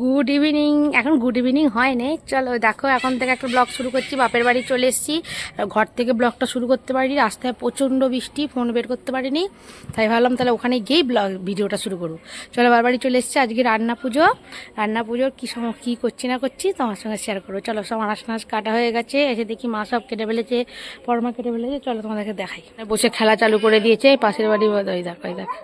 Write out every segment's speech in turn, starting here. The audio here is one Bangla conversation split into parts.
গুড ইভিনিং এখন গুড ইভিনিং হয়নি। চলো দেখো, এখন থেকে একটা ব্লগ শুরু করছি। বাপের বাড়ি চলে এসেছি। ঘর থেকে ব্লগটা শুরু করতে পারিনি। রাস্তায় প্রচণ্ড বৃষ্টি ফোন বের করতে পারিনি। তাই ভাবলাম তাহলে ওখানে গিয়েই ব্লগ ভিডিওটা শুরু করব। চলো বাবার বাড়ি চলে এসেছি। আজকে রান্না পুজো। রান্না পুজোর কী সম, কী করছি না করছি তোমার সঙ্গে শেয়ার করব। চলো সব আনাজ টানাজ কাটা হয়ে গেছে। এসে দেখি মা সব কেটে ফেলেছে পরমা কেটে ফেলেছে। চলো তোমাদেরকে দেখাই। বসে খেলা চালু করে দিয়েছে। পাশের বাড়ি দেখো।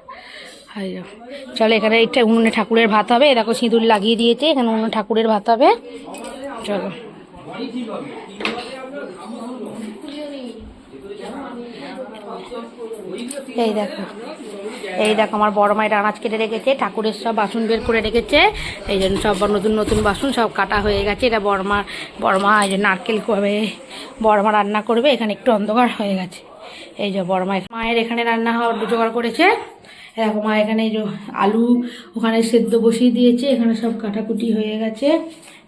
চলো এখানে এটা উনুনে ঠাকুরের ভাত হবে। দেখো সিঁদুর লাগিয়ে দিয়েছে, এখানে উনুনে ঠাকুরের ভাত হবে। চলো। এই দেখো। এই দেখো, আমার বড় মায়ের আনাজ কেটে রেখেছে, ঠাকুরের সব বাসন বের করে রেখেছে। এই জন্য সব নতুন নতুন বাসন সব কাটা হয়ে গেছে। এটা বড়মা বড়মা এই যে নারকেল করবে বড়মা রান্না করবে। এখানে একটু অন্ধকার হয়ে গেছে। এই যে বড়মা মায়ের এখানে রান্না হওয়ার জোগাড় করেছে। এরকম মা এখানে আলু ওখানে সেদ্ধ বসিয়ে দিয়েছে, এখানে সব কাটাকুটি হয়ে গেছে।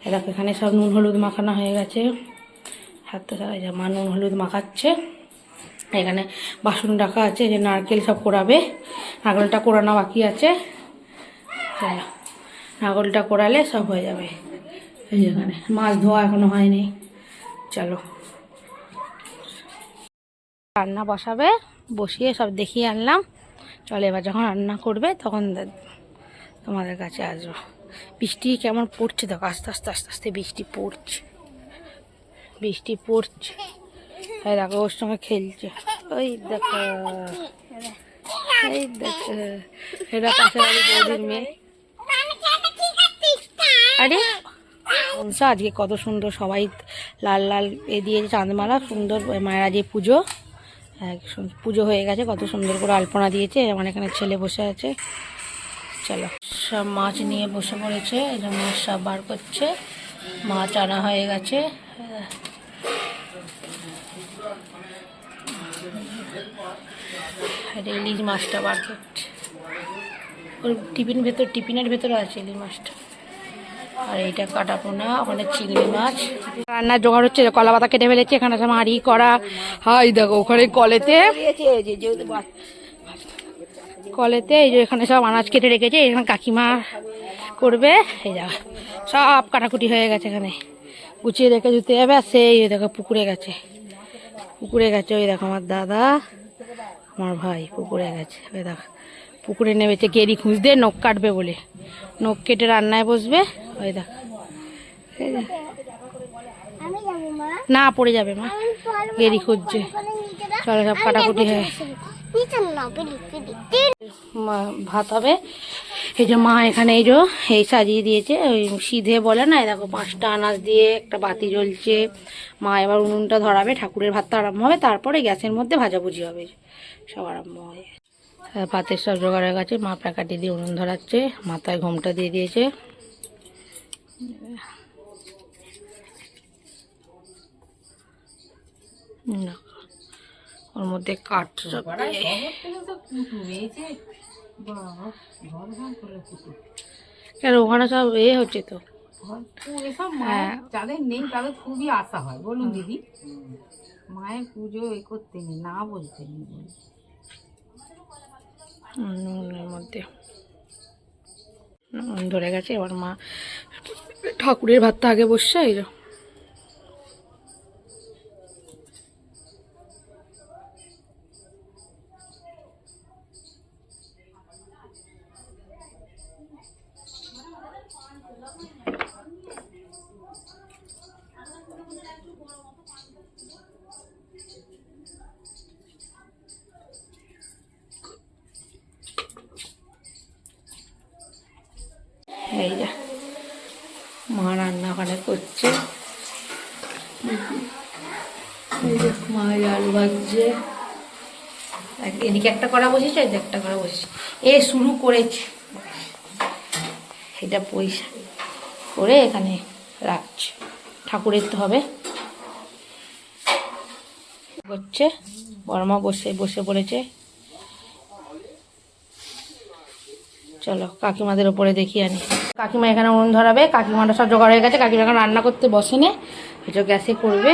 এরকম এখানে সব নুন হলুদ মাখানো হয়ে গেছে। হাতে যে মা নুন হলুদ মাখাচ্ছে। এখানে বাসন রাখা আছে যে নারকেল সব কোড়াবে। নারকেলটা কোড়ানো বাকি আছে। চলো নারকেলটা কোরালে সব হয়ে যাবে। এই এখানে, মাছ ধোয়া এখনও হয়নি। চলো। রান্না বসাবে, বসিয়ে সব দেখিয়ে আনলাম। চলো, এবার যখন রান্না করবে তখন তোমাদের কাছে আসব। বৃষ্টি কেমন পড়ছে দেখো, আস্তে আস্তে আস্তে আস্তে বৃষ্টি পড়ছে। বৃষ্টি পড়ছে। এই দেখো, ওর সঙ্গে খেলছে। ওই দেখো, এই দেখো এটা পাশে বৌদির মেয়ে। আরে আজকে কত সুন্দর সবাই লাল লাল এ দিয়েছে চাঁদমালা, সুন্দর মায়ের আজকে পুজো। পুজো হয়ে গেছে, কত সুন্দর করে আলপনা দিয়েছে আমার এখানে ছেলে বসে আছে। চলো, সব মাছ নিয়ে বসে পড়েছে মাছ সব বার করছে, মাছ আনা হয়ে গেছে। ইলিশ মাছটা বার করছে। ওর টিফিন ভেতর টিফিনের ভেতরে আছে ইলিশ মাছটা। আর এইটা কাটা পোনা ওখানে চিংড়ি মাছ। রান্নার জোগাড় হচ্ছে কলা পাতা কেটে ফেলেছে, এখানে সব হাঁড়ি করা হাই, দেখো, ওখানে কলেতে কলেতে এই যে এখানে সব আনাজ কেটে রেখেছে এখানে কাকিমা করবে। এই যা সব কাটাকুটি হয়ে গেছে এখানে। গুছিয়ে রেখে ধুতে যাবে আর সেই দেখো, পুকুরে গেছে। পুকুরে গেছে, ওই দেখো আমার দাদা, আমার ভাই, পুকুরে গেছে। ওই দেখো, পুকুরে নেমেছে, গেরি খুঁজতে, নখ কাটবে বলে। নখ কেটে রান্নায় বসবে। ওই দেখ। না পড়ে যাবে মা। গেরি খুঁজছে। চলো সব কাটাকুটি হয়ে। ভাত হবে। এই যে মা এখানে এই যে এই সাজিয়ে দিয়েছে। ওই সিধে বলে না এই দেখো পাঁচটা আনাজ দিয়ে একটা বাতি জ্বলছে। মা এবার উনুনটা ধরাবে ঠাকুরের ভাতটা আরম্ভ হবে। তারপরে গ্যাসের মধ্যে ভাজাভুজি হবে। সব আরম্ভ হয়ে ভাতের সব জোগাড় হয়ে গেছে। মা প্যাকাটি দিয়ে উনুন ধরাচ্ছে। মাথায় ঘোমটা দিয়ে দিয়েছে। না ওর মধ্যে কাঠ কেন ওখানে সব এ হচ্ছে তো? হ্যাঁ। যাদের নেই তাদের খুবই আশা হয়। বলুন দিদি মায়ের পুজো এ করতে নেই না বলতে নেই নুনের মধ্যে। ধরে গেছে এবার মা ঠাকুরের ভাতটা আগে বসছে এই যে। মা রান্না ওখানে করছে মা আলু ভাজছে। এদিকে একটা করা বসেছে একটা করা বসেছে। এ শুরু করেছে। এটা পয়সা করে এখানে রাখছে। ঠাকুরের তো হবে। করছে, বর্মা বসে বসে পড়েছে। চলো, কাকিমাদের ওপরে দেখি আনি। কাকিমা এখানে উনুন ধরাবে কাকিমাটা সব জোগাড় হয়ে গেছে কাকিমা এখন রান্না করতে বসেনে এটা গ্যাসে করবে।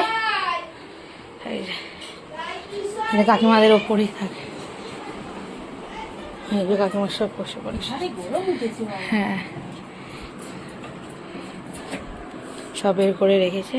কাকিমাদের ওপরেই থাকে। কাকিমার সব বসে পড়েছে। হ্যাঁ। সব বের করে রেখেছে।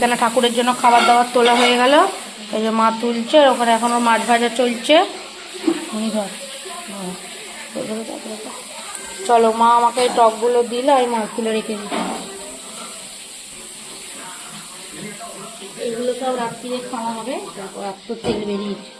এখানে ঠাকুরের জন্য খাবার দাবার তোলা হয়ে গেল। এই যে মা তুলছে, আর ওখানে এখনও মাছ ভাজা চলছে। চলো, মা আমাকে এই টকগুলো দিল আমি মাছগুলো রেখে দিতে এগুলো সব রাত্রিরে খাওয়া হবে এত তেল বেরিয়েছে।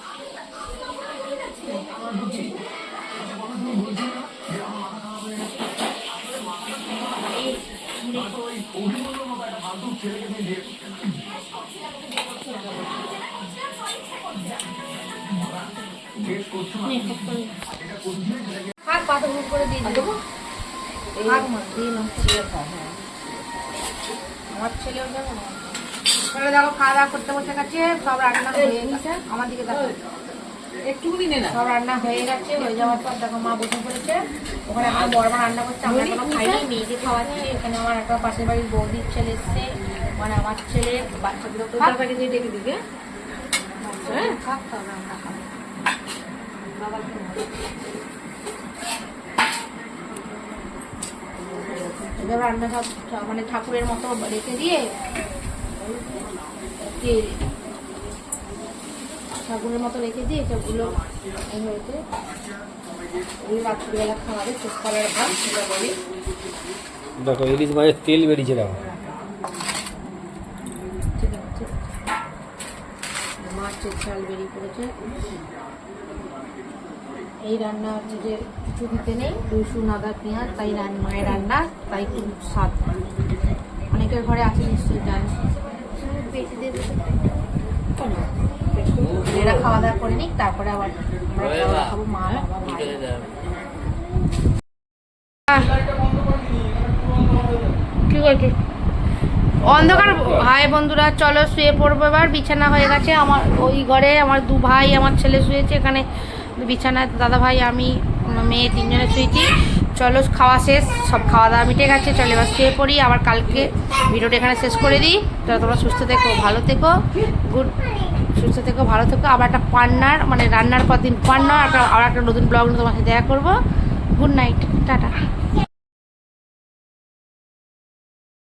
থাক পাতা করে দিয়ে দেবো। থাক মা আমার ছেলেও যাব না দেখো খাওয়া দাওয়া করতে বসে গেছে সব রান্না হয়ে গেছে। আমার দিকে দেখো একটুকুনি নে না। সব রান্না হয়ে গেছে হয়ে যাওয়ার পর দেখো মা বসে পড়েছে। ওখানে এখন বড় মা রান্না করছে আমরা এখনও খাইনি মেয়েকে খাওয়াচ্ছি। এখানে আমার একটা পাশের বাড়ির বৌদির ছেলে এসছে মানে আমার ছেলে বাচ্চাগুলো তরকারি দিয়ে ডেকে দিবে। হ্যাঁ? খাক রান্না খাক এবার রান্না সব মানে ঠাকুরের মতো রেখে দিয়ে ঠাকুরের মতো রেখে দিয়ে সবগুলো এই হয়েছে। দেখো ইলিশ মাছের তেল বেরিয়েছে দেখো। মাছের চাল বেরিয়ে পড়েছে। এই রান্না হচ্ছে যে কিছু দিতে নেই রসুন আদা পেঁয়াজ তাই রান মায়ের রান্না তাই খুব স্বাদ। অনেকের ঘরে আছে নিশ্চয়ই জানি এরা খাওয়া দাওয়া করে নিক তারপরে আবার আমরা খাব মা বাবা ভাই কি করছিস অন্ধকার ভাই বন্ধুরা চলো শুয়ে পড়ব এবার বিছানা হয়ে গেছে। আমার ওই ঘরে আমার দু ভাই আমার ছেলে শুয়েছে এখানে বিছানায় দাদা ভাই আমি মেয়ে তিনজনে শুয়েছি। চলো খাওয়া শেষ সব খাওয়া দাওয়া মিটে গেছে চলো এবার শুয়ে পড়ি। আবার কালকে ভিডিওটা এখানে শেষ করে দিই। তো তোমরা সুস্থ থেকো ভালো থেকো। গুড সুস্থ থেকো, ভালো থেকো। আবার একটা পান্নার মানে রান্নার পর দিন পান্না আবার একটা নতুন ব্লগ সাথে দেখা করব। Good night tata.